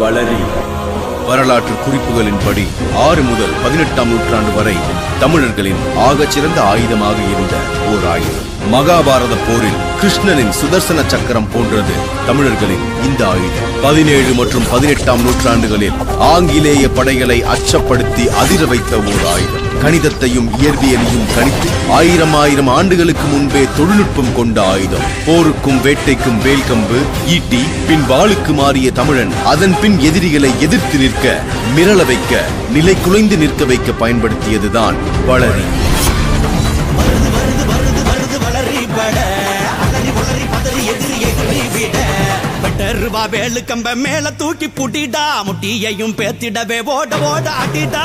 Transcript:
வளரி. வரலாற்று குறிப்புகளின்படி ஆறு முதல் பதினெட்டாம் நூற்றாண்டு வரை தமிழர்களின் ஆகச்சிறந்த ஆயுதமாக இருந்த ஓர் ஆயுதம். மகாபாரத போரில் கிருஷ்ணனின் சுதர்சன சக்கரம் போன்றது தமிழர்களின் இந்த ஆயுதம். பதினேழு மற்றும் பதினெட்டாம் நூற்றாண்டுகளில் ஆங்கிலேய படைகளை அச்சப்படுத்தி அதிர வைத்த ஓர் ஆயுதம். கணிதத்தையும் இயற்பியலையும் கணித்து ஆயிரம் ஆயிரம் ஆண்டுகளுக்கு முன்பே தொழில்நுட்பம் கொண்ட ஆயுதம். போருக்கும் வேட்டைக்கும் வேல்கம்பு ஈட்டி பின் வாளுக்கு மாறிய தமிழன் அதன் பின் எதிரிகளை எதிர்த்து நிற்க மிரள வைக்க நிலை குலைந்து நிற்க வைக்க பயன்படுத்தியதுதான் வளரி. ரூபா வேலு கம்ப மேல தூக்கி புட்டிடா முட்டியையும் பேத்திடவே ஓட ஓட ஆட்டிடா